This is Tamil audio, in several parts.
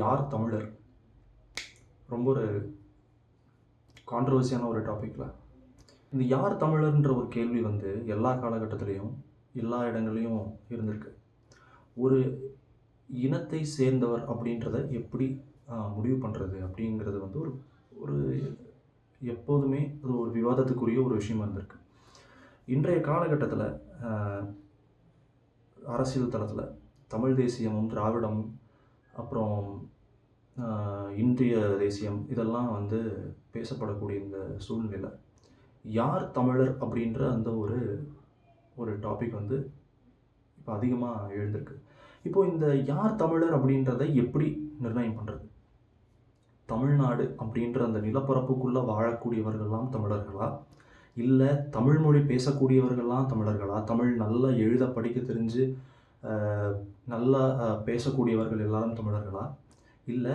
யார் தமிழர்? ரொம்ப ஒரு கான்ட்ரவர்சியான ஒரு டாப்பிக்கில் இந்த யார் தமிழர்ன்ற ஒரு கேள்வி வந்து எல்லா காலகட்டத்திலையும் எல்லா இடங்கள்லையும் இருந்திருக்கு. ஒரு இனத்தை சேர்ந்தவர் அப்படின்றத எப்படி முடிவு பண்ணுறது அப்படிங்கிறது வந்து ஒரு ஒரு எப்போதுமே அது ஒரு விவாதத்துக்குரிய ஒரு விஷயமா இருந்திருக்கு. இன்றைய காலகட்டத்தில் அரசியல் தளத்தில் தமிழ் தேசியமும் திராவிடமும் அப்புறம் இந்திய தேசியம் இதெல்லாம் வந்து பேசப்படக்கூடிய இந்த சூழ்நிலை. யார் தமிழர் அப்படின்ற அந்த ஒரு ஒரு டாபிக் வந்து இப்போ அதிகமாக எழுந்திருக்கு. இப்போ இந்த யார் தமிழர் அப்படின்றத எப்படி நிர்ணயம் பண்ணுறது தமிழ்நாடு அப்படின்ற அந்த நிலப்பரப்புக்குள்ளே வாழக்கூடியவர்கள்லாம் தமிழர்களா? இல்லை தமிழ் மொழி பேசக்கூடியவர்கள்லாம் தமிழர்களா? தமிழ் நல்லா எழுத படிக்க தெரிஞ்சு நல்லா பேசக்கூடியவர்கள் எல்லாரும் தமிழர்களா? இல்லை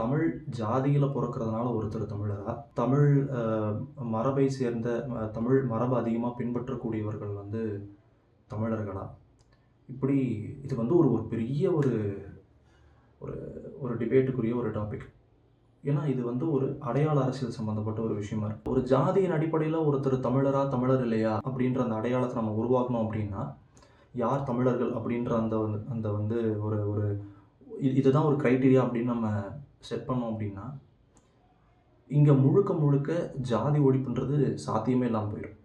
தமிழ் ஜாதியில் பிறக்கிறதுனால ஒருத்தர் தமிழரா? தமிழ் மரபை சேர்ந்த தமிழ் மரபு அதிகமாக பின்பற்றக்கூடியவர்கள் வந்து தமிழர்களா? இப்படி இது வந்து ஒரு ஒரு பெரிய ஒரு ஒரு ஒரு டிபேட்டுக்குரிய ஒரு டாபிக் ஏன்னா இது வந்து ஒரு அடையாள அரசியல் சம்மந்தப்பட்ட ஒரு விஷயமா இருக்கு. ஒரு ஜாதியின் அடிப்படையில் ஒருத்தர் தமிழரா தமிழர் இல்லையா? அப்படின்ற அந்த அடையாளத்தை நம்ம உருவாக்கணும் அப்படின்னா யார் தமிழர்கள் அப்படின்ற அந்த வந்து அந்த வந்து ஒரு ஒரு இது இதுதான் ஒரு க்ரைட்டீரியா அப்படின்னு நம்ம செட் பண்ணோம் அப்படின்னா இங்கே முழுக்க முழுக்க ஜாதி ஒழிப்புன்றது சாத்தியமே இல்லாமல் போயிடும்.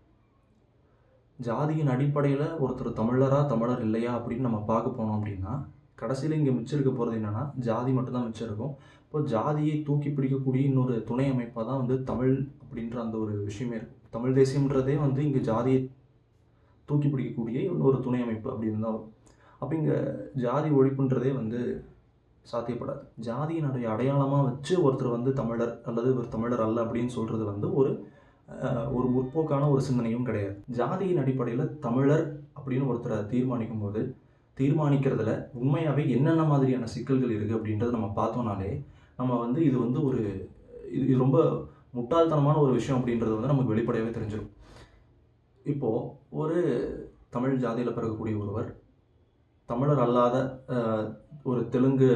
ஜாதியின் அடிப்படையில் ஒருத்தர் தமிழரா தமிழர் இல்லையா அப்படின்னு நம்ம பார்க்க போனோம் அப்படின்னா கடைசியில் இங்கே மிச்சம் இருக்க போகிறது என்னென்னா ஜாதி மட்டும்தான் மிச்சம் இருக்கும். இப்போ ஜாதியை தூக்கி பிடிக்கக்கூடிய இன்னொரு துணை அமைப்பாக தான் வந்து தமிழ் அப்படின்ற அந்த ஒரு விஷயமே இருக்கும் தமிழ் தேசியம்ன்றதே வந்து இங்கே ஜாதியை தூக்கி பிடிக்கக்கூடிய இன்னொரு துணை அமைப்பு அப்படின்னு தான் வரும் அப்போ இங்கே ஜாதி ஒழிப்புன்றதே வந்து சாத்தியப்படாது. ஜாதியினுடைய அடையாளமாக வச்சு ஒருத்தர் வந்து தமிழர் அல்லது ஒரு தமிழர் அல்ல அப்படின்னு சொல்கிறது வந்து ஒரு ஒரு முற்போக்கான ஒரு சிந்தனையும் கிடையாது. ஜாதியின் அடிப்படையில் தமிழர் அப்படின்னு ஒருத்தரை தீர்மானிக்கும் போது தீர்மானிக்கிறதுல உண்மையாகவே என்னென்ன மாதிரியான சிக்கல்கள் இருக்குது அப்படின்றத நம்ம பார்த்தோம்னாலே நம்ம வந்து இது வந்து ஒரு இது இது ரொம்ப முட்டாள்தனமான ஒரு விஷயம் அப்படின்றது வந்து நமக்கு வெளிப்படையாகவே தெரிஞ்சிடும் இப்போது ஒரு தமிழ் ஜாதியில் பிறக்கக்கூடிய ஒருவர் தமிழர் அல்லாத ஒரு தெலுங்கு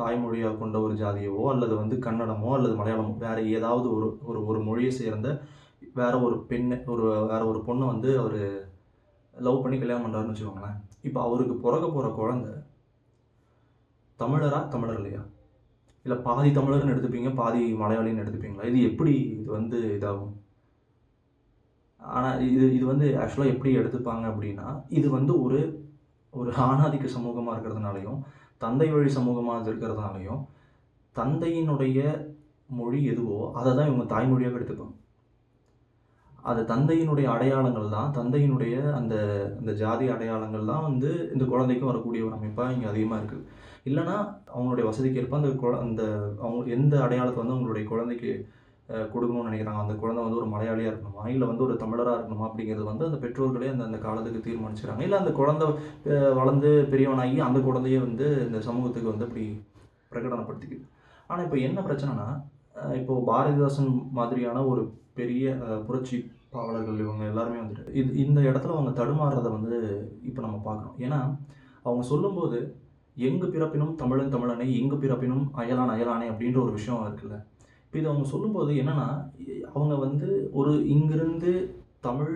தாய்மொழியாக கொண்ட ஒரு ஜாதியவோ அல்லது வந்து கன்னடமோ அல்லது மலையாளமோ வேறு ஏதாவது ஒரு ஒரு ஒரு மொழியை சேர்ந்த வேற ஒரு பெண்ணை ஒரு வேற ஒரு பொண்ணை வந்து அவர் லவ் பண்ணி கல்யாணம் பண்ணுறாருன்னு வச்சுக்கோங்களேன். இப்போ அவருக்கு பிறக்க போகிற குழந்த தமிழரா தமிழர் இல்லையா இல்லை பாதி தமிழர்னு எடுத்துப்பீங்க பாதி மலையாளின்னு எடுத்துப்பீங்களா? இது எப்படி இது வந்து இதாகும்? ஆனால் இது இது வந்து ஆக்சுவலாக எப்படி எடுத்துப்பாங்க அப்படின்னா இது வந்து ஒரு ஒரு ஆணாதிக்க சமூகமாக இருக்கிறதுனாலையும் தந்தை வழி சமூகமாக இருக்கிறதுனாலையும் தந்தையினுடைய மொழி எதுவோ அதை தான் இவங்க தாய்மொழியாக எடுத்துப்பாங்க. அது தந்தையினுடைய அடையாளங்கள் தான் தந்தையினுடைய அந்த அந்த ஜாதி அடையாளங்கள் தான் வந்து இந்த குழந்தைக்கும் வரக்கூடிய ஒரு அமைப்பாக இங்கே அதிகமாக இருக்குது இல்லைன்னா அவங்களுடைய வசதிக்கு ஏற்ப அந்த குழ அந்த அவங்க எந்த அடையாளத்தை வந்து அவங்களுடைய குழந்தைக்கு கொடுக்கணும்னு நினைக்கிறாங்க. அந்த குழந்தை வந்து ஒரு மலையாளியாக இருக்கணுமா? இல்லை வந்து ஒரு தமிழராக இருக்கணுமா? அப்படிங்கிறது வந்து அந்த பெற்றோர்களே அந்த அந்த காலத்துக்கு தீர்மானிச்சுறாங்க இல்லை அந்த குழந்தை வளர்ந்து பெரியவனாகி அந்த குழந்தையே வந்து இந்த சமூகத்துக்கு வந்து அப்படி பிரகடனப்படுத்திக்குது. ஆனால் இப்போ என்ன பிரச்சனைனா இப்போது இப்போ பாரதிதாசன் மாதிரியான ஒரு பெரிய புரட்சி பாவலர்கள் இவங்க எல்லாருமே வந்துட்டு இது இந்த இடத்துல அவங்க தடுமாறுறதை வந்து இப்போ நம்ம பார்க்குறோம். ஏன்னா அவங்க சொல்லும்போது எங்கு பிறப்பினும் தமிழன் தமிழனை எங்கு பிறப்பினும் அயலான் அயலானே அப்படின்ற ஒரு விஷயம் இருக்குல்ல. இப்போ இது அவங்க சொல்லும்போது என்னென்னா அவங்க வந்து ஒரு இங்கிருந்து தமிழ்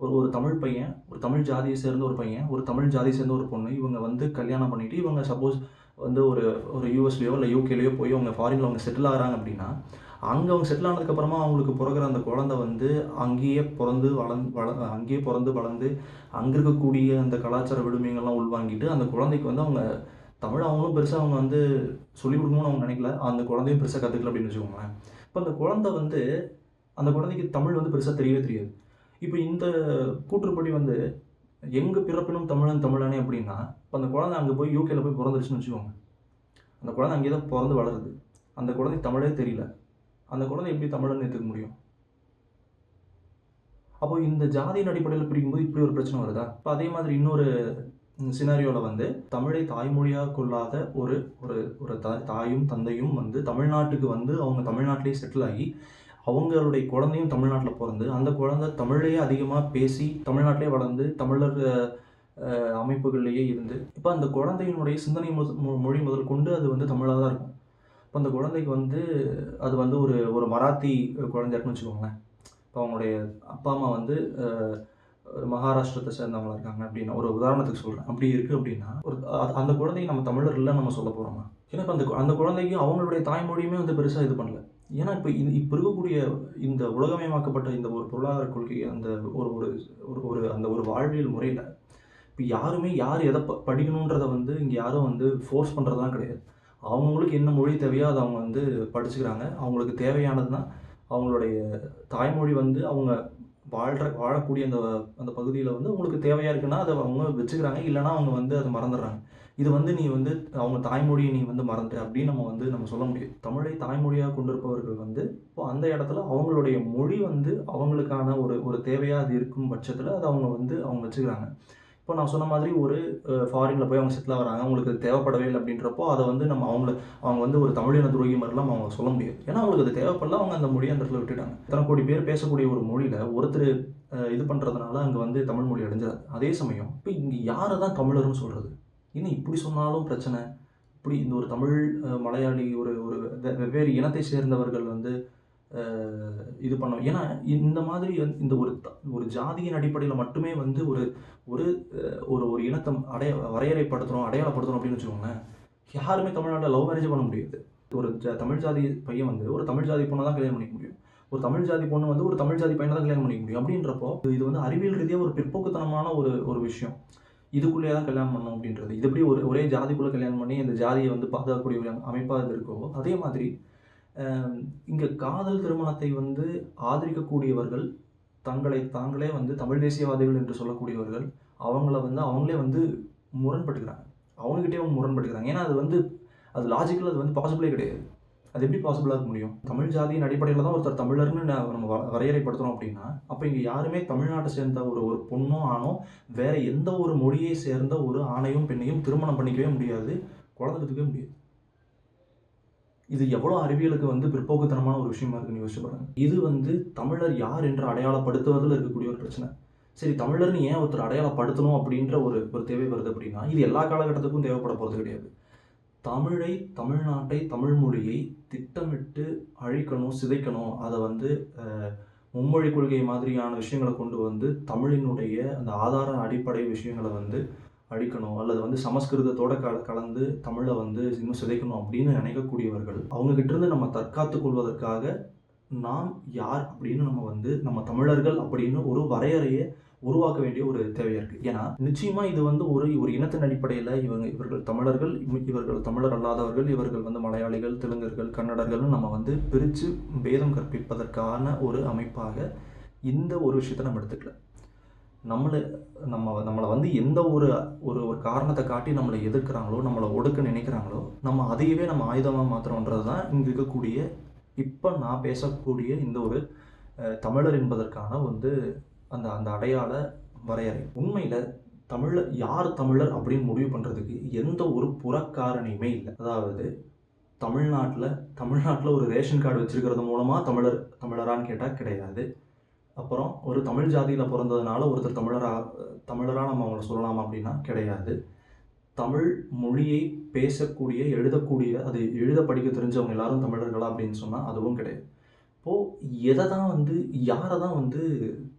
ஒரு ஒரு தமிழ் பையன் ஒரு தமிழ் ஜாதியை சேர்ந்த ஒரு பையன் ஒரு தமிழ் ஜாதியை சேர்ந்த ஒரு பொண்ணு இவங்க வந்து கல்யாணம் பண்ணிவிட்டு இவங்க சப்போஸ் வந்து ஒரு ஒரு யூஎஸ்லேயோ இல்லை யூகேலேயோ போய் அவங்க ஃபாரினில் அவங்க செட்டில் ஆகிறாங்க அப்படின்னா அங்கே அவங்க செட்டில் ஆனதுக்கப்புறமா அவங்களுக்கு பிறகுற அந்த குழந்தை வந்து அங்கேயே பிறந்து வளர்ந்து வள அங்கேயே பிறந்து வளர்ந்து அங்கே இருக்கக்கூடிய அந்த கலாச்சார விடுமைகள்லாம் உள்வாங்கிட்டு அந்த குழந்தைக்கு வந்து அவங்க தமிழ் அவங்களும் பெருசாக அவங்க வந்து சொல்லிக் கொடுக்கணும்னு அவங்க நினைக்கல. அந்த குழந்தையும் பெருசாக கற்றுக்கல அப்படின்னு வச்சுக்கோங்களேன். இப்போ அந்த குழந்தை வந்து அந்த குழந்தைக்கு தமிழ் வந்து பெருசாக தெரியவே தெரியாது. இப்போ இந்த கூற்றுப்படி வந்து எங்கள் பிறப்பினும் தமிழன் தமிழனே அப்படின்னா இப்போ அந்த குழந்தை அங்கே போய் யூகேல போய் பிறந்துருச்சுன்னு வச்சுக்கோங்க. அந்த குழந்தை அங்கேயே தான் பிறந்து வளருது. அந்த குழந்தை தமிழே தெரியல. அந்த குழந்தை எப்படி தமிழன்னு ஏற்றுக்க முடியும்? அப்போ இந்த ஜாதியின் அடிப்படையில் பிரிக்கும்போது இப்படி ஒரு பிரச்சனை வருதா? இப்போ அதே மாதிரி இன்னொரு சினாரியோவில் வந்து தமிழை தாய்மொழியாக கொள்ளாத ஒரு ஒரு ஒரு த தாயும் தந்தையும் வந்து தமிழ்நாட்டுக்கு வந்து அவங்க தமிழ்நாட்டிலேயே செட்டில் ஆகி அவங்களுடைய குழந்தையும் தமிழ்நாட்டில் பிறந்து அந்த குழந்தை தமிழையே அதிகமாக பேசி தமிழ்நாட்டிலே வளர்ந்து தமிழர் அமைப்புகள்லேயே இருந்து இப்போ அந்த குழந்தையினுடைய சிந்தனை மொழி முதல் கொண்டு அது வந்து தமிழாக தான் இருக்கும். இப்போ அந்த குழந்தைக்கு வந்து அது வந்து ஒரு ஒரு மராத்தி குழந்தை இருக்குன்னு வச்சுக்கோங்களேன். இப்போ அவங்களுடைய அப்பா அம்மா வந்து மகாராஷ்டிரத்தை சேர்ந்தவங்களா இருக்காங்க அப்படின்னா ஒரு உதாரணத்துக்கு சொல்கிறேன் அப்படி இருக்குது அப்படின்னா ஒரு அந்த குழந்தைக்கு நம்ம தமிழர் இல்லை நம்ம சொல்ல போகிறோமா ஏன்னா இப்போ அந்த கு- அந்த குழந்தைக்கு அவங்களுடைய தாய்மொழியுமே வந்து பெருசாக இது பண்ணல. ஏன்னா இப்போ இது இப்போ இருக்கக்கூடிய இந்த உலகமயமாக்கப்பட்ட இந்த ஒரு பொருளாதார கொள்கை அந்த ஒரு ஒரு ஒரு ஒரு அந்த ஒரு வாழ்வியல் முறையில் இப்போ யாருமே யார் எதை ப படிக்கணுன்றதை வந்து இங்கே யாரும் வந்து ஃபோர்ஸ் பண்ணுறதுலாம் கிடையாது. அவங்களுக்கு என்ன மொழி தேவையோ அதை அவங்க வந்து படிச்சுக்கிறாங்க. அவங்களுக்கு தேவையானதுன்னா அவங்களுடைய தாய்மொழி வந்து அவங்க வாழ்கிற வாழக்கூடிய அந்த அந்த பகுதியில் வந்து அவங்களுக்கு தேவையாக இருக்குன்னா அதை அவங்க வச்சுக்கிறாங்க. இல்லைன்னா அவங்க வந்து அதை மறந்துடுறாங்க. இது வந்து நீ வந்து அவங்க தாய்மொழியை நீ வந்து மறந்துட்ட அப்படின்னு நம்ம வந்து நம்ம சொல்ல முடியாது தமிழை தாய்மொழியாக கொண்டிருப்பவர்கள் வந்து இப்போ அந்த இடத்துல அவங்களுடைய மொழி வந்து அவங்களுக்கான ஒரு ஒரு தேவையாக அது இருக்கும் பட்சத்தில் அதை அவங்க வந்து அவங்க வச்சுக்கிறாங்க. இப்போ நான் சொன்ன மாதிரி ஒரு ஃபாரினில் போய் அவங்க செட்டில் வராங்க அவங்களுக்கு தேவைப்படவே இல்லை அப்படின்றப்போ அதை வந்து நம்ம அவங்கள அவங்க வந்து ஒரு தமிழின துரோகி மாதிரிலாம் அவங்க சொல்ல முடியாது. ஏன்னா அவங்களுக்கு அது தேவைப்படல அவங்க அந்த மொழியை அந்த இடத்துல விட்டுட்டாங்க. இத்தனை கோடி பேர் பேசக்கூடிய ஒரு மொழியில் ஒருத்தர் இது பண்ணுறதுனால அங்கே வந்து தமிழ் மொழி அடைஞ்சாது அதே சமயம் இப்போ இங்கே யாரை தான் தமிழர்னு சொல்கிறது இன்னும் இப்படி சொன்னாலும் பிரச்சனை? இப்படி இந்த ஒரு தமிழ் மலையாளி ஒரு ஒரு வெ- வெவ்வேறு இனத்தை சேர்ந்தவர்கள் வந்து இது பண்ணோம் ஏன்னா இந்த மாதிரி வந்து இந்த ஒரு த- ஒரு ஜாதியின் அடிப்படையில் மட்டுமே வந்து ஒரு ஒரு ஒரு ஒரு இனத்தை அடைய வரையறைப்படுத்துகிறோம் அடையாளப்படுத்துகிறோம் அப்படின்னு வச்சுக்கோங்களேன் யாருமே தமிழ்நாட்டில் லவ் மேரேஜ் பண்ண முடியாது. ஒரு ஜ தமிழ் ஜாதி பையன் வந்து ஒரு தமிழ் ஜாதி பொண்ணை தான் கல்யாணம் பண்ணிக்க முடியும். ஒரு தமிழ் ஜாதி பொண்ணு வந்து ஒரு தமிழ் ஜாதி பையனை தான் கல்யாணம் பண்ணிக்க முடியும். அப்படின்றப்போ இது வந்து அறிவியல் ரீதியாக ஒரு பிற்போக்குத்தனமான ஒரு ஒரு விஷயம். இதுக்குள்ளேயே தான் கல்யாணம் பண்ணணும் அப்படின்றது. இது எப்படி ஒரு ஒரே ஜாதிக்குள்ளே கல்யாணம் பண்ணி இந்த ஜாதியை வந்து பாதுகாக்கக்கூடிய ஒரு அமைப்பாக இருக்கோ அதே மாதிரி இங்கே காதல் திருமணத்தை வந்து ஆதரிக்கக்கூடியவர்கள் தங்களை தாங்களே வந்து தமிழ் தேசியவாதிகள் என்று சொல்லக்கூடியவர்கள் அவங்கள வந்து அவங்களே வந்து முரண்பட்டுக்கிறாங்க அவங்ககிட்டயே அவங்க முரண்பட்டுக்கிறாங்க ஏன்னா அது வந்து அது லாஜிக்கல் அது வந்து பாசிபிளே கிடையாது. அது எப்படி பாசிபிளாக இருக்க முடியும்? தமிழ் ஜாதியின் அடிப்படையில் தான் ஒருத்தர் தமிழர்னு நம்ம வ- வரையறைப்படுத்துகிறோம் அப்படின்னா அப்போ இங்கே யாருமே தமிழ்நாட்டை சேர்ந்த ஒரு ஒரு பொண்ணோ ஆணோ வேற எந்த ஒரு மொழியை சேர்ந்த ஒரு ஆணையும் பெண்ணையும் திருமணம் பண்ணிக்கவே முடியாது. குழந்தை பெற்றுக்கவே முடியாது. இது எவ்வளோ அறிவியலுக்கு வந்து பிற்போக்குத்தனமான ஒரு விஷயமா இருக்குன்னு யோசிச்சு பாருங்க. இது வந்து தமிழர் யார் என்று அடையாளப்படுத்துவதில் இருக்கக்கூடிய ஒரு பிரச்சனை. சரி தமிழர்னு ஏன் ஒருத்தர் அடையாளப்படுத்தணும் அப்படின்ற ஒரு ஒரு தேவை வருது அப்படின்னா இது எல்லா காலகட்டத்துக்கும் தேவைப்பட போகிறது கிடையாது. தமிழை தமிழ்நாட்டை தமிழ் மொழியை திட்டமிட்டு அழிக்கணும் சிதைக்கணும் அதை வந்து மும்மொழி கொள்கை மாதிரியான விஷயங்களை கொண்டு வந்து தமிழினுடைய அந்த ஆதார அடிப்படை விஷயங்களை வந்து அழிக்கணும் அல்லது வந்து சமஸ்கிருதத்தோட கல கலந்து தமிழை வந்து இன்னும் சிதைக்கணும் அப்படின்னு நினைக்கக்கூடியவர்கள் அவங்க இருந்து நம்ம தற்காத்து கொள்வதற்காக நாம் யார் அப்படின்னு நம்ம வந்து நம்ம தமிழர்கள் அப்படின்னு ஒரு வரையறையை உருவாக்க வேண்டிய ஒரு தேவையாக இருக்குது ஏன்னா நிச்சயமாக இது வந்து ஒரு ஒரு இனத்தின் அடிப்படையில் இவங்க இவர்கள் தமிழர்கள் இவர்கள் தமிழர் அல்லாதவர்கள் இவர்கள் வந்து மலையாளிகள் தெலுங்கர்கள் கன்னடர்கள்னு நம்ம வந்து பிரித்து பேதம் கற்பிப்பதற்கான ஒரு அமைப்பாக இந்த ஒரு விஷயத்தை நம்ம எடுத்துக்கல. நம்மளை நம்ம நம்மளை வந்து எந்த ஒரு ஒரு ஒரு காரணத்தை காட்டி நம்மளை எதிர்க்கிறாங்களோ நம்மளை ஒடுக்க நினைக்கிறாங்களோ நம்ம அதையவே நம்ம ஆயுதமாக மாற்றுறோன்றது தான் இங்கே இருக்கக்கூடிய இப்போ நான் பேசக்கூடிய இந்த ஒரு தமிழர் என்பதற்கான வந்து அந்த அந்த அடையாள வரையறை. உண்மையில் தமிழர் யார் தமிழர் அப்படின்னு முடிவு பண்ணுறதுக்கு எந்த ஒரு புறக்காரணியுமே இல்லை. அதாவது தமிழ்நாட்டில் தமிழ்நாட்டில் ஒரு ரேஷன் கார்டு வச்சுருக்கிறது மூலமாக தமிழர் தமிழரான்னு கேட்டால் கிடையாது. அப்புறம் ஒரு தமிழ் ஜாதியில் பிறந்ததுனால ஒருத்தர் தமிழராக தமிழராக நம்ம அவங்கள சொல்லலாமா அப்படின்னா கிடையாது. தமிழ் மொழியை பேசக்கூடிய எழுதக்கூடிய அது எழுத படிக்க தெரிஞ்சவங்க எல்லாரும் தமிழர்களா அப்படின்னு சொன்னால் அதுவும் கிடையாது. இப்போது எதை தான் வந்து யாரை தான் வந்து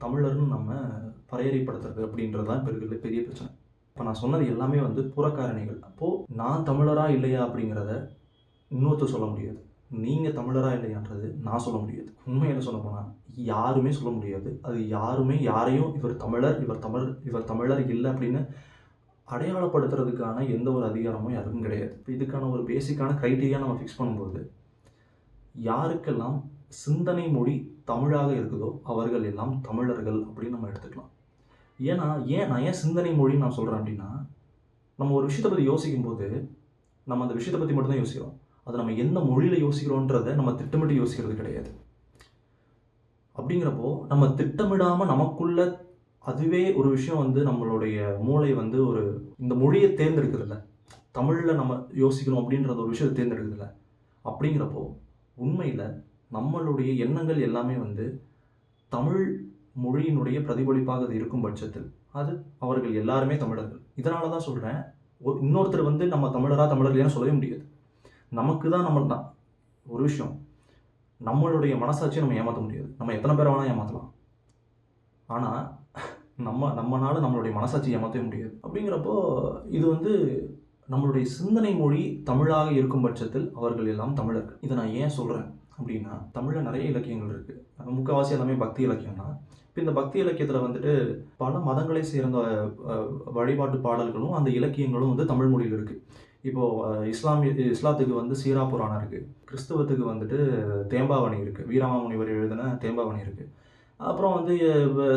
தமிழர்னு நம்ம வரையறைப்படுத்துறது அப்படின்றது தான் இப்போ இருக்கிற பெரிய பிரச்சனை. இப்போ நான் சொன்னது எல்லாமே வந்து புறக்காரணிகள். அப்போது நான் தமிழரா இல்லையா அப்படிங்கிறத இன்னொருத்தர் சொல்ல முடியாது. நீங்கள் தமிழராக இல்லையான்றது நான் சொல்ல முடியாது. உண்மையில சொல்ல போனால் யாருமே சொல்ல முடியாது. அது யாருமே யாரையும் இவர் தமிழர் இவர் தமிழ் இவர் தமிழர் இல்லை அப்படின்னு அடையாளப்படுத்துறதுக்கான எந்த ஒரு அதிகாரமும் யாருக்கும் கிடையாது. இப்போ இதுக்கான ஒரு பேசிக்கான க்ரைட்டீரியா நம்ம ஃபிக்ஸ் பண்ணும்போது யாருக்கெல்லாம் சிந்தனை மொழி தமிழாக இருக்குதோ அவர்கள் எல்லாம் தமிழர்கள் அப்படின்னு நம்ம எடுத்துக்கலாம். ஏன்னா ஏன் நான் ஏன் சிந்தனை மொழின்னு நான் சொல்கிறேன் அப்படின்னா நம்ம ஒரு விஷயத்தை பற்றி யோசிக்கும்போது நம்ம அந்த விஷயத்தை பற்றி மட்டும்தான் யோசிக்கிறோம். அது நம்ம எந்த மொழியில் யோசிக்கிறோன்றதை நம்ம திட்டமிட்டு யோசிக்கிறது கிடையாது. அப்படிங்கிறப்போ நம்ம திட்டமிடாமல் நமக்குள்ள அதுவே ஒரு விஷயம் வந்து நம்மளுடைய மூளை வந்து ஒரு இந்த மொழியை தேர்ந்தெடுக்கிறதில்ல தமிழில் நம்ம யோசிக்கணும் அப்படின்றத ஒரு விஷயத்தை தேர்ந்தெடுக்கிறதில்ல அப்படிங்கிறப்போ உண்மையில் நம்மளுடைய எண்ணங்கள் எல்லாமே வந்து தமிழ் மொழியினுடைய பிரதிபலிப்பாக அது இருக்கும் பட்சத்தில் அது அவர்கள் எல்லாருமே தமிழர்கள். இதனால தான் சொல்கிறேன் இன்னொருத்தர் வந்து நம்ம தமிழராக தமிழர்களேன்னு சொல்லவே முடியாது. நமக்கு தான் நம்ம தான் ஒரு விஷயம். நம்மளுடைய மனசாட்சியை நம்ம ஏமாற்ற முடியாது. நம்ம எத்தனை பேரை வேணால் ஏமாற்றலாம் ஆனால் நம்ம நம்மனால நம்மளுடைய மனசாட்சி ஏமாற்றவே முடியாது. அப்படிங்கிறப்போ இது வந்து நம்மளுடைய சிந்தனை மொழி தமிழாக இருக்கும் பட்சத்தில் அவர்கள் எல்லாம் தமிழர்கள். இதை நான் ஏன் சொல்கிறேன் அப்படின்னா தமிழில் நிறைய இலக்கியங்கள் இருக்குது முக்கால்வாசி எல்லாமே பக்தி இலக்கியம் தான். இப்போ இந்த பக்தி இலக்கியத்தில் வந்துட்டு பல மதங்களை சேர்ந்த வழிபாட்டு பாடல்களும் அந்த இலக்கியங்களும் வந்து தமிழ் மொழியில் இருக்குது இப்போது இஸ்லாமிய இஸ்லாத்துக்கு வந்து சீரா புராணம் இருக்குது கிறிஸ்துவத்துக்கு வந்துட்டு தேம்பாவணி இருக்குது வீரமாமுனிவர் எழுதின தேம்பாவணி இருக்குது அப்புறம் வந்து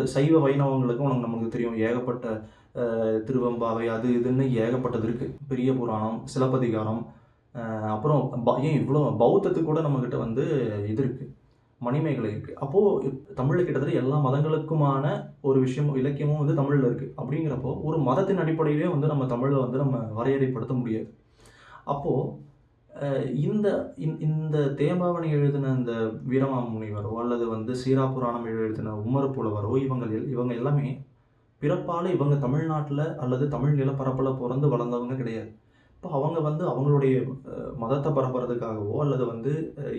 சைவ வைணவங்களுக்கும் உனக்கு நமக்கு தெரியும். ஏகப்பட்ட திருவம்பாவை திருவெம்பாவை அது இதுன்னு ஏகப்பட்டது இருக்குது பெரிய புராணம் சிலப்பதிகாரம் அப்புறம் ப- ஏன் இவ்வளோ பௌத்தத்துக்கு கூட நம்மக்கிட்ட வந்து இது இருக்குது மணிமேகலை இருக்குது அப்போது தமிழில் கிட்டத்தட்ட எல்லா மதங்களுக்குமான ஒரு விஷயம் இலக்கியமும் வந்து தமிழில் இருக்குது அப்படிங்கிறப்போ ஒரு மதத்தின் அடிப்படையிலே வந்து நம்ம தமிழை வந்து நம்ம வரையறைப்படுத்த முடியாது. அப்போது இந்த இந்த- இந்த தேம்பாவணி எழுதின இந்த வீரமாமுனிவரோ அல்லது வந்து சீரா புராணம் எழுதின உமர் புலவரோ இவங்க இவங்க எல்லாமே பிறப்பால் இவங்க தமிழ்நாட்டில் அல்லது தமிழ் நிலப்பரப்பில் பிறந்து வளர்ந்தவங்க கிடையாது. இப்போ அவங்க வந்து அவங்களுடைய மதத்தை பரப்புறதுக்காகவோ அல்லது வந்து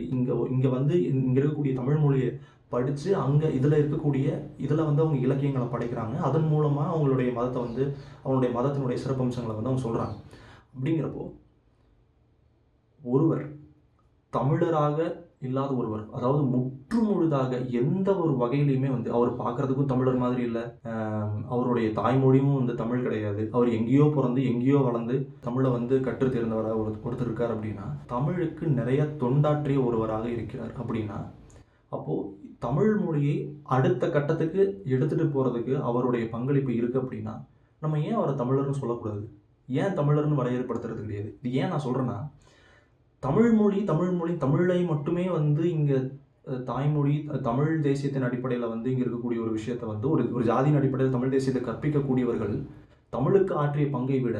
இங்கே இங்கே வந்து இங்கே இருக்கக்கூடிய தமிழ் மொழியை படித்து அங்கே இதில் இருக்கக்கூடிய இதில் வந்து அவங்க இலக்கியங்களை படைக்கிறாங்க. அதன் மூலமாக அவங்களுடைய மதத்தை வந்து அவங்களுடைய மதத்தினுடைய சிறப்பம்சங்களை வந்து அவங்க சொல்கிறாங்க அப்படிங்கிறப்போ ஒருவர் தமிழராக இல்லாத ஒருவர். அதாவது முற்று முழுதாக எந்த ஒரு வகையிலையுமே வந்து அவர் பார்க்கறதுக்கும் தமிழர் மாதிரி இல்லை. அவருடைய தாய்மொழியும் வந்து தமிழ் கிடையாது. அவர் எங்கேயோ பிறந்து எங்கேயோ வளர்ந்து தமிழை வந்து கற்று தேர்ந்தவராக ஒரு ஒருத்தர் இருக்கார் அப்படின்னா தமிழுக்கு நிறைய தொண்டாற்றிய ஒருவராக இருக்கிறார் அப்படின்னா அப்போது தமிழ் மொழியை அடுத்த கட்டத்துக்கு எடுத்துகிட்டு போகிறதுக்கு அவருடைய பங்களிப்பு இருக்குது அப்படின்னா நம்ம ஏன் அவரை தமிழர்னு சொல்லக்கூடாது? ஏன் தமிழர்னு வரையறுப்படுத்துறது கிடையாது? இது ஏன் நான் சொல்கிறேன்னா தமிழ்மொழி தமிழ்மொழி தமிழை மட்டுமே வந்து இங்கே தாய்மொழி தமிழ் தேசியத்தின் அடிப்படையில் வந்து இங்கே இருக்கக்கூடிய ஒரு விஷயத்தை வந்து ஒரு ஒரு ஜாதியின் அடிப்படையில் தமிழ் தேசியத்தை கற்பிக்கக்கூடியவர்கள் தமிழுக்கு ஆற்றிய பங்கை விட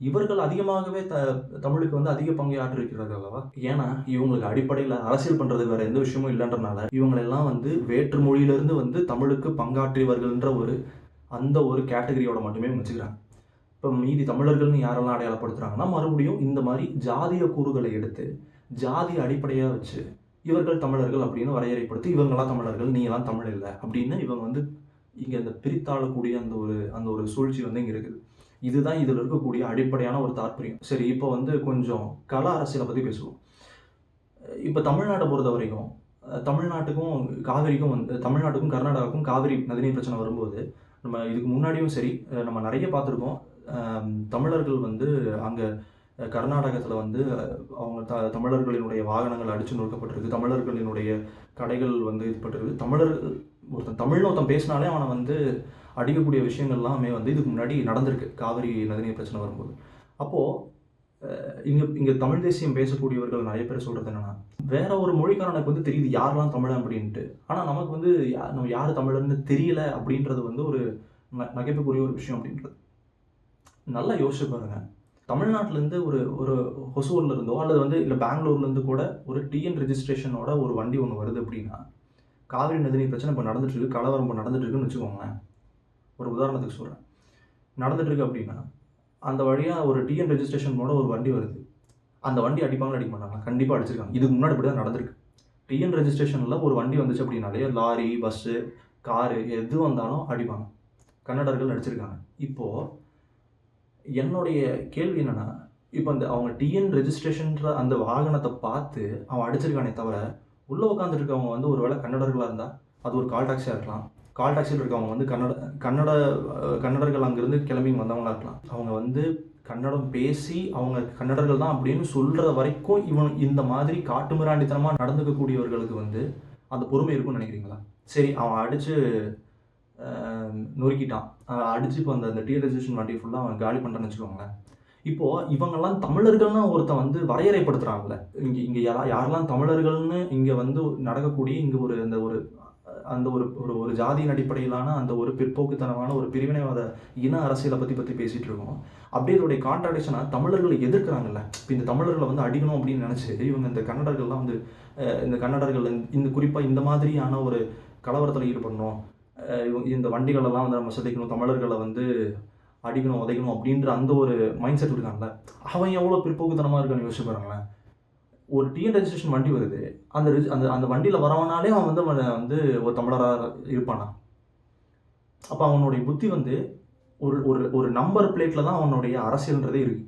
இவர்கள் அதிகமாகவே த தமிழுக்கு வந்து அதிக பங்கை ஆற்றிருக்கிறார்கள் அல்லவா? ஏன்னா இவங்களுக்கு அடிப்படையில் அரசியல் பண்ணுறது வேற எந்த விஷயமும் இல்லைன்றனால இவங்களெல்லாம் வந்து வேற்று மொழியிலிருந்து வந்து தமிழுக்கு பங்காற்றியவர்கள்ன்ற ஒரு அந்த ஒரு கேட்டகரியோட மட்டுமே வச்சுக்கிறாங்க. இப்போ மீதி தமிழர்கள்னு யாரெல்லாம் அடையாளப்படுத்துகிறாங்கன்னா மறுபடியும் இந்த மாதிரி ஜாதிய கூறுகளை எடுத்து ஜாதி அடிப்படையாக வச்சு இவர்கள் தமிழர்கள் அப்படின்னு வரையறைப்படுத்தி இவங்களாம் தமிழர்கள் நீங்களாம் தமிழ் இல்லை அப்படின்னு இவங்க வந்து இங்கே அந்த பிரித்தாளக்கூடிய அந்த ஒரு அந்த ஒரு சூழ்ச்சி வந்து இங்கே இருக்குது. இதுதான் இதில் இருக்கக்கூடிய அடிப்படையான ஒரு தாற்பயம். சரி இப்போ வந்து கொஞ்சம் கல அரசியலை பற்றி பேசுவோம். இப்போ தமிழ்நாட்டை பொறுத்த வரைக்கும் தமிழ்நாட்டுக்கும் காவிரிக்கும் வந்து தமிழ்நாட்டுக்கும் கர்நாடகாவுக்கும் காவிரி நதிநீர் பிரச்சனை வரும்போது நம்ம இதுக்கு முன்னாடியும் சரி நம்ம நிறைய பார்த்துருக்கோம். தமிழர்கள் வந்து அங்கே கர்நாடகத்தில் வந்து அவங்க த தமிழர்களினுடைய வாகனங்கள் அடித்து நொறுக்கப்பட்டிருக்கு. தமிழர்களினுடைய கடைகள் வந்து இதுபட்டிருக்கு தமிழர் தமிழர்கள் ஒருத்தன் தமிழ் ஒருத்தன் பேசினாலே அவனை வந்து அடிக்கக்கூடிய விஷயங்கள்லாமே வந்து இதுக்கு முன்னாடி நடந்திருக்கு. காவிரி நதிநீர் பிரச்சனை வரும்போது. அப்போது இங்கே இங்கே தமிழ் தேசியம் பேசக்கூடியவர்கள் நிறைய பேர் சொல்கிறது என்னென்னா வேற ஒரு மொழிக்காரனுக்கு வந்து தெரியுது யாரெல்லாம் தமிழன் அப்படின்ட்டு. ஆனால் நமக்கு வந்து யா- நம்ம யார் தமிழர்னு தெரியல அப்படின்றது வந்து ஒரு நகைப்புக்குரிய ஒரு விஷயம் அப்படின்றது. நல்லா யோசிச்சு பாருங்க. தமிழ்நாட்டிலேருந்து ஒரு ஒரு ஹொசூர்ல இருந்தோ அல்லது வந்து இல்லை பெங்களூர்லேருந்து கூட ஒரு டிஎன் ரெஜிஸ்ட்ரேஷனோட ஒரு வண்டி ஒன்று வருது அப்படின்னா காவிரி நதிநீர் பிரச்சனை இப்போ நடந்துட்டுருக்கு கலவரம் இப்போ நடந்துட்டுருக்குன்னு வச்சுக்கோங்களேன். ஒரு உதாரணத்துக்கு சொல்கிறேன் நடந்துட்டுருக்கு அப்படின்னா அந்த வழியாக ஒரு டிஎன் ரெஜிஸ்ட்ரேஷனோட ஒரு வண்டி வருது. அந்த வண்டி அடிப்பாங்களா அடிக்க மாட்டாங்க கண்டிப்பாக அடிச்சிருக்காங்க. இதுக்கு முன்னாடி இப்படி தான் நடந்திருக்கு டிஎன் ரெஜிஸ்ட்ரேஷனில் ஒரு வண்டி வந்துச்சு அப்படின்னாலே லாரி பஸ்ஸு காரு எது வந்தாலும் அடிப்பாங்க. கன்னடர்கள் அடிச்சிருக்காங்க. இப்போது என்னுடைய கேள்வி என்னென்னா இப்போ இந்த அவங்க டிஎன் ரெஜிஸ்ட்ரேஷன்ற அந்த வாகனத்தை பார்த்து அவன் அடிச்சிருக்கானே தவிர உள்ளே உட்காந்துட்டு இருக்கவங்க வந்து ஒரு வேளை கன்னடர்களாக இருந்தால் அது ஒரு கால் டாக்ஸியாக இருக்கலாம். கால் டாக்ஸியில் இருக்கவங்க வந்து கன்னட கன்னட கன்னடர்கள் அங்கேருந்து கிளம்பி வந்தவங்களா இருக்கலாம். அவங்க வந்து கன்னடம் பேசி அவங்க கன்னடர்கள் தான் அப்படின்னு சொல்கிற வரைக்கும் இவன் இந்த மாதிரி காட்டுமிராண்டித்தனமாக நடந்துக்கக்கூடியவர்களுக்கு வந்து அந்த பொறுமை இருக்கும்னு நினைக்கிறீங்களா? சரி அவன் அடித்து நொறுக்கிட்டான். அடிச்சு இப்போ அந்த அந்த டி ரெஜிஸ்ட்ரேஷன் வண்டி ஃபுல்லாக அவன் காலி பண்ணுறான்னு வச்சுக்கோங்களேன். இப்போது இவங்கெல்லாம் தமிழர்கள்னு ஒருத்தன் வந்து வரையறைப்படுத்துகிறாங்கல்ல இங்கே இங்கே யாரா யாரெல்லாம் தமிழர்கள்னு இங்கே வந்து நடக்கக்கூடிய இங்கே ஒரு அந்த ஒரு அந்த ஒரு ஒரு ஒரு ஜாதியின் அடிப்படையிலான அந்த ஒரு பிற்போக்குத்தனமான ஒரு பிரிவினைவாத இன அரசியலை பற்றி பற்றி பேசிகிட்டு இருக்கோம். அப்படியே இதோடைய கான்ட்ராடிக்ஷனாக தமிழர்களை எதிர்க்கிறாங்கல்ல. இப்போ இந்த தமிழர்களை வந்து அடிக்கணும் அப்படின்னு நினச்சி இவங்க இந்த கன்னடர்கள்லாம் வந்து இந்த கன்னடர்கள் இந்த- குறிப்பாக இந்த மாதிரியான ஒரு கலவரத்தில் ஈடுபடணும். இந்த வண்டிகளெல்லாம் வந்து நம்ம சிதைக்கணும் தமிழர்களை வந்து அடிக்கணும் உதைக்கணும் அப்படின்ற அந்த ஒரு மைண்ட் செட் இருக்கான்ல அவன் எவ்வளோ பிற்போக்குத்தனமாக இருக்கான்னு யோசிச்சு பாருங்களேன். ஒரு டிஎன் ரெஜிஸ்ட்ரேஷன் வண்டி வருது. அந்த அந்த அந்த வண்டியில் வரவனாலே அவன் வந்து அவனை வந்து ஒரு தமிழராக இருப்பானா? அப்போ அவனுடைய புத்தி வந்து ஒரு ஒரு ஒரு நம்பர் பிளேட்டில் தான் அவனுடைய அரசியல்ன்றதே இருக்கு.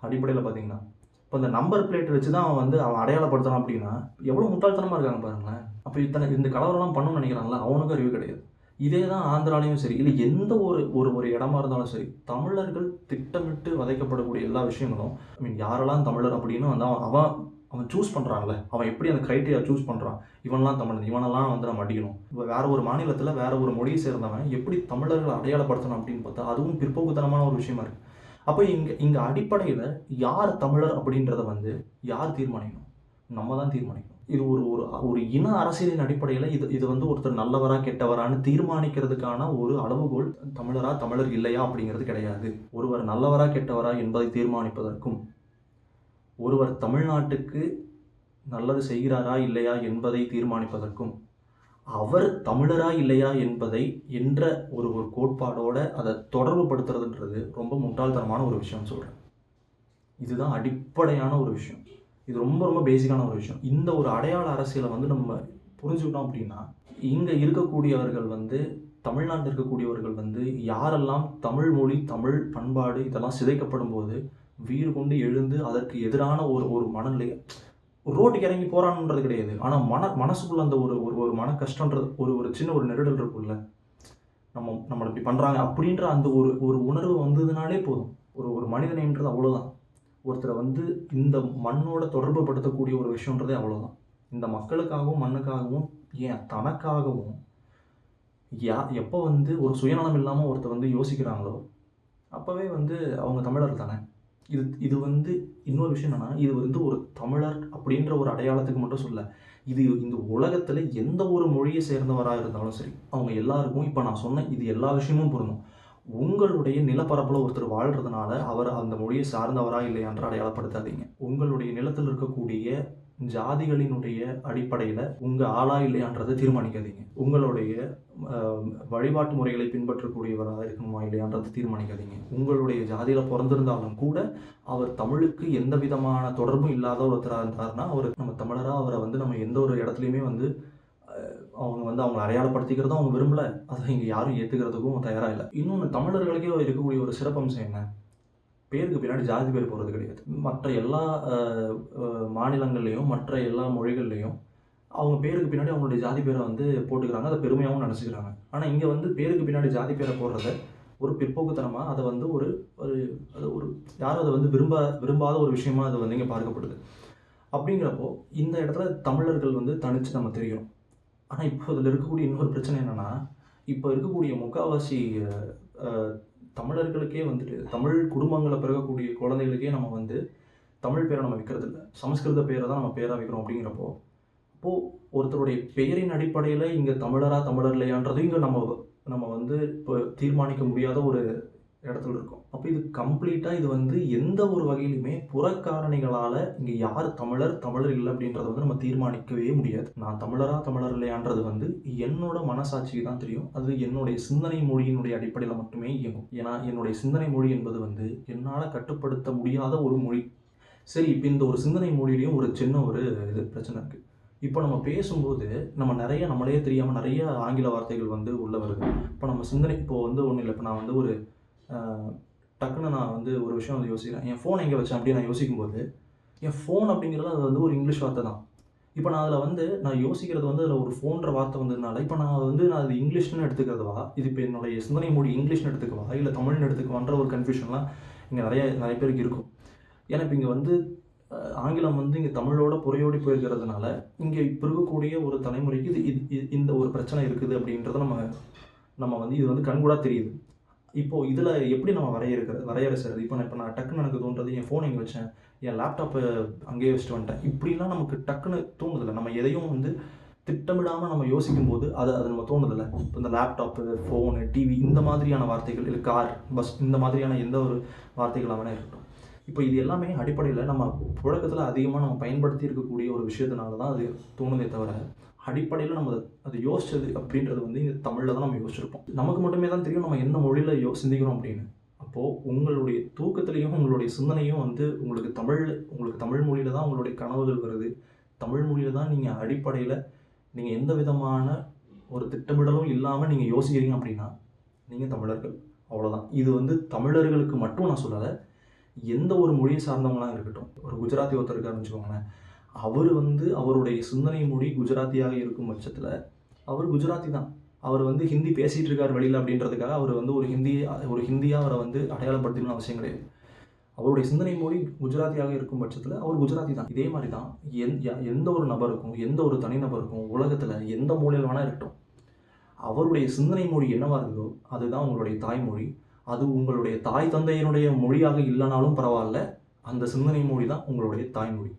அடிப்படையில் பார்த்தீங்கன்னா இப்போ அந்த நம்பர் பிளேட் வச்சு தான் அவன் வந்து அவன் அடையாளப்படுத்தணும் அப்படின்னா எவ்வளோ முட்டாள்தனமாக இருக்காங்க பாருங்களேன். அப்போ இத்தனை இந்த கலவரம்லாம் பண்ணணும்னு நினைக்கிறாங்களா அவனுக்கும் அறிவு கிடையாது. இதே தான் ஆந்திராலையும் சரி இல்லை எந்த ஒரு ஒரு ஒரு இடமா இருந்தாலும் சரி தமிழர்கள் திட்டமிட்டு வதைக்கப்படக்கூடிய எல்லா விஷயங்களும் ஐ மீன் யாரெல்லாம் தமிழர் அப்படின்னு வந்து அவன் அவன் அவன் சூஸ் பண்ணுறான்ல அவன் எப்படி அந்த க்ரைட்டீரியா சூஸ் பண்ணுறான் இவன்லாம் தமிழன் இவனெல்லாம் வந்து நம்ம அடிக்கணும். இப்போ வேற ஒரு மாநிலத்தில் வேற ஒரு மொழியை சேர்ந்தவன் எப்படி தமிழர்களை அடையாளப்படுத்தணும் அப்படின்னு பார்த்தா அதுவும் பிற்போக்குத்தனமான ஒரு விஷயமா இருக்குது அப்போ இங்கே இங்கே அடிப்படையில் யார் தமிழர் அப்படின்றத வந்து யார் தீர்மானிக்கணும்? நம்ம தான் தீர்மானிக்கணும். இது ஒரு ஒரு ஒரு இன அரசியலின் அடிப்படையில் இது இது வந்து ஒருத்தர் நல்லவரா கெட்டவரான்னு தீர்மானிக்கிறதுக்கான ஒரு அளவுகோல் தமிழரா தமிழர் இல்லையா அப்படிங்கிறது கிடையாது. ஒருவர் நல்லவரா கெட்டவரா என்பதை தீர்மானிப்பதற்கும் ஒருவர் தமிழ்நாட்டுக்கு நல்லது செய்கிறாரா இல்லையா என்பதை தீர்மானிப்பதற்கும் அவர் தமிழரா இல்லையா என்பதை என்ற ஒரு ஒரு கோட்பாடோட அதை தொடர்பு படுத்துறதுன்றது ரொம்ப முட்டாள்தனமான ஒரு விஷயம் சொல்கிறேன் இதுதான் அடிப்படையான ஒரு விஷயம். இது ரொம்ப ரொம்ப பேசிக்கான ஒரு விஷயம். இந்த ஒரு அடையாள அரசியலை வந்து நம்ம புரிஞ்சுக்கிட்டோம் அப்படின்னா இங்கே இருக்கக்கூடியவர்கள் வந்து தமிழ்நாட்டில் இருக்கக்கூடியவர்கள் வந்து யாரெல்லாம் தமிழ் மொழி தமிழ் பண்பாடு இதெல்லாம் சிதைக்கப்படும் போது வீறு கொண்டு எழுந்து அதற்கு எதிரான ஒரு ஒரு மனநிலை ரோட்டுக்கு இறங்கி போராடணுன்றது கிடையாது. ஆனால் மன மனசுக்குள்ள அந்த ஒரு ஒரு ஒரு மன கஷ்டன்றது ஒரு ஒரு சின்ன ஒரு நெருடல் இருக்குல்ல நம்ம நம்மளை இப்படி பண்ணுறாங்க அப்படின்ற அந்த ஒரு ஒரு உணர்வு வந்ததுனாலே போதும். ஒரு ஒரு மனிதனைன்றது அவ்வளோதான் ஒருத்தரை வந்து இந்த மண்ணோட தொடர்பு படுத்தக்கூடிய ஒரு விஷயன்றதே அவ்வளோதான் இந்த மக்களுக்காகவும் மண்ணுக்காகவும் ஏன் தனக்காகவும் யா எப்போ வந்து ஒரு சுயநலம் இல்லாமல் ஒருத்தர் வந்து யோசிக்கிறாங்களோ அப்போவே வந்து அவங்க தமிழர் தானே. இது இது வந்து இன்னொரு விஷயம் என்னென்னா இது வந்து ஒரு தமிழர் அப்படின்ற ஒரு அடையாளத்துக்கு மட்டும் சொல்ல இது இந்த உலகத்தில் எந்த ஒரு மொழியை சேர்ந்தவராக இருந்தாலும் சரி அவங்க எல்லாருக்கும் இப்போ நான் சொன்ன இது எல்லா விஷயமும் பொருந்தும் உங்களுடைய நிலப்பரப்பில் ஒருத்தர் வாழ்கிறதுனால அவர் அந்த மொழியை சார்ந்தவரா இல்லையான்ற அடையாளப்படுத்தாதீங்க. உங்களுடைய நிலத்தில் இருக்கக்கூடிய ஜாதிகளினுடைய அடிப்படையில் உங்கள் ஆளா இல்லையான்றதை தீர்மானிக்காதீங்க. உங்களுடைய வழிபாட்டு முறைகளை பின்பற்றக்கூடியவராக இருக்கணுமா இல்லையான்றதை தீர்மானிக்காதீங்க. உங்களுடைய ஜாதியில் பிறந்திருந்தாலும் கூட அவர் தமிழுக்கு எந்த விதமான தொடர்பும் இல்லாத ஒருத்தராக இருந்தாருன்னா அவர் நம்ம தமிழராக அவரை வந்து நம்ம எந்த ஒரு இடத்துலையுமே வந்து அவங்க வந்து அவங்களை அடையாளப்படுத்திக்கிறதும் அவங்க விரும்பல. அதை இங்கே யாரும் ஏற்றுக்கிறதுக்கும் தயாராக இல்லை. இன்னொன்று தமிழர்களுக்கே இருக்கக்கூடிய ஒரு சிறப்பம்சம் என்ன? பேருக்கு பின்னாடி ஜாதி பேர் போகிறது கிடையாது. மற்ற எல்லா மாநிலங்கள்லேயும் மற்ற எல்லா மொழிகள்லேயும் அவங்க பேருக்கு பின்னாடி அவங்களுடைய ஜாதி பேரை வந்து போட்டுக்கிறாங்க. அதை பெருமையாகவும் நினச்சிக்கிறாங்க. ஆனால் இங்கே வந்து பேருக்கு பின்னாடி ஜாதி பேரை போடுறத ஒரு பிற்போக்குத்தனமாக அதை வந்து ஒரு ஒரு அது ஒரு யாரும் அதை வந்து விரும்ப விரும்பாத ஒரு விஷயமா அது வந்து இங்கே பார்க்கப்படுது. அப்படிங்கிறப்போ இந்த இடத்துல தமிழர்கள் வந்து தனித்து நம்ம தெரியும் ஆனால் இப்போ இதில் இருக்கக்கூடிய இன்னொரு பிரச்சனை என்னென்னா இப்போ இருக்கக்கூடிய முக்காவாசி தமிழர்களுக்கே வந்துட்டு தமிழ் குடும்பங்களை பிறக்கக்கூடிய குழந்தைகளுக்கே நம்ம வந்து தமிழ் பேரை நம்ம வைக்கிறது இல்லை சமஸ்கிருத பேரை தான் நம்ம பேராக வைக்கிறோம் அப்படிங்கிறப்போ அப்போது ஒருத்தருடைய பெயரின் அடிப்படையில் இங்கே தமிழரா தமிழர் இல்லையான்றதையும் இங்கே நம்ம நம்ம வந்து இப்போ தீர்மானிக்க முடியாத ஒரு இடத்துல இருக்கும். அப்போ இது கம்ப்ளீட்டாக இது வந்து எந்த ஒரு வகையிலுமே புறக்காரணிகளால் இங்கே யார் தமிழர் தமிழர் இல்லை அப்படின்றத வந்து நம்ம தீர்மானிக்கவே முடியாது. நான் தமிழரா தமிழர் இல்லையான்றது வந்து என்னோட மனசாட்சிக்கு தான் தெரியும். அது என்னுடைய சிந்தனை மொழியினுடைய அடிப்படையில் மட்டுமே இயங்கும். ஏன்னா என்னுடைய சிந்தனை மொழி என்பது வந்து என்னால் கட்டுப்படுத்த முடியாத ஒரு மொழி. சரி இப்போ இந்த ஒரு சிந்தனை மொழியிலையும் ஒரு சின்ன ஒரு இது பிரச்சனை இருக்குது இப்போ நம்ம பேசும்போது நம்ம நிறைய நம்மளே தெரியாமல் நிறைய ஆங்கில வார்த்தைகள் வந்து உள்ளே வருது. இப்போ நம்ம சிந்தனை இப்போ வந்து ஒன்றும் இல்லை. இப்போ நான் வந்து ஒரு டக்குன்னு நான் வந்து ஒரு விஷயம் வந்து யோசிக்கிறேன். என் ஃபோன் எங்கே வச்சேன் அப்படின்னு நான் யோசிக்கும்போது என் ஃபோன் அப்படிங்கிறது அது வந்து ஒரு இங்கிலீஷ் வார்த்தை தான். இப்போ நான் அதில் வந்து நான் யோசிக்கிறது வந்து அதில் ஒரு ஃபோன்ற வார்த்தை வந்ததுனால இப்போ நான் வந்து நான் அது இங்கிலீஷ்னு எடுத்துக்கிறதுவா? இது இப்போ என்னுடைய சிந்தனை மொழி இங்கிலீஷ்னு எடுத்துக்கவா? இல்லை தமிழ்னு எடுத்துக்கவான்ற ஒரு கன்ஃபியூஷன்லாம் இங்கே நிறைய நிறைய பேருக்கு இருக்கும். ஏன்னா இப்போ இங்கே வந்து ஆங்கிலம் வந்து இங்கே தமிழோட புறையோடி போயிருக்கிறதுனால இங்கே இப்போ இருக்கக்கூடிய ஒரு தலைமுறைக்கு இது இது- இது- இந்த ஒரு பிரச்சனை இருக்குது அப்படின்றத நம்ம நம்ம வந்து இது வந்து கண்கூடாக தெரியுது. இப்போது இதில் எப்படி நம்ம வரையறுக்கிறது வரையறை செய்கிறது இப்போ நான் இப்போ நான் டக்குன்னு எனக்கு தோன்றது என் ஃபோன் இங்கே வச்சேன்? என் லேப்டாப்பை அங்கேயே வச்சுட்டு வந்துட்டேன். இப்படிலாம் நமக்கு டக்குன்னு தோணுதில்லை. நம்ம எதையும் வந்து திட்டமிடாமல் நம்ம யோசிக்கும் போது அது அது நம்ம தோணுதில்லை. இப்போ இந்த லேப்டாப்பு ஃபோனு டிவி இந்த மாதிரியான வார்த்தைகள் இல்லை கார் பஸ் இந்த மாதிரியான எந்த ஒரு வார்த்தைகளாக வேணால் இருக்கட்டும். இப்போ இது எல்லாமே அடிப்படையில் நம்ம புழக்கத்தில் அதிகமாக நம்ம பயன்படுத்தி இருக்கக்கூடிய ஒரு விஷயத்தினால தான் அது தோணுதே தவிர அடிப்படையில் நம்ம அதை யோசிச்சது அப்படின்றது வந்து இந்த தமிழில் தான் நம்ம யோசிச்சிருப்போம். நமக்கு மட்டுமே தான் தெரியும் நம்ம என்ன மொழியில் யோ சிந்திக்கிறோம் அப்படின்னு. அப்போது உங்களுடைய தூக்கத்துலேயும் உங்களுடைய சிந்தனையும் வந்து உங்களுக்கு தமிழ் உங்களுக்கு தமிழ் மொழியில் தான் உங்களுடைய கனவுகள் வருது. தமிழ் மொழியில் தான் நீங்கள் அடிப்படையில் நீங்கள் எந்த விதமான ஒரு திட்டமிடலும் இல்லாமல் நீங்கள் யோசிக்கிறீங்க அப்படின்னா நீங்கள் தமிழர்கள். அவ்வளோதான் இது வந்து தமிழர்களுக்கு மட்டும் நான் சொல்லலை எந்த ஒரு மொழியை சார்ந்தவங்களாம் இருக்கட்டும். ஒரு குஜராத்தி ஒருத்தருக்கு ஆரம்பிச்சுக்கோங்களேன் வச்சுக்கோங்களேன். அவர் வந்து அவருடைய சிந்தனை மொழி குஜராத்தியாக இருக்கும் பட்சத்தில் அவர் குஜராத்தி தான். அவர் வந்து ஹிந்தி பேசிகிட்டு இருக்கார் வெளியில் அப்படின்றதுக்காக அவர் வந்து ஒரு ஹிந்தி ஒரு ஹிந்தியாக அவரை வந்து அடையாளப்படுத்தணும்னு அவசியம் கிடையாது. அவருடைய சிந்தனை மொழி குஜராத்தியாக இருக்கும் பட்சத்தில் அவர் குஜராத்தி தான். இதே மாதிரி தான் எந் யா- எந்த ஒரு நபருக்கும் எந்த ஒரு தனிநபருக்கும் உலகத்தில் எந்த மூலையில் வேணால் இருக்கட்டும். அவருடைய சிந்தனை மொழி என்னவாக இருக்கோ அதுதான் உங்களுடைய தாய்மொழி. அது உங்களுடைய தாய் தந்தையினுடைய மொழியாக இல்லைனாலும் பரவாயில்ல. அந்த சிந்தனை மொழி தான் உங்களுடைய தாய்மொழி.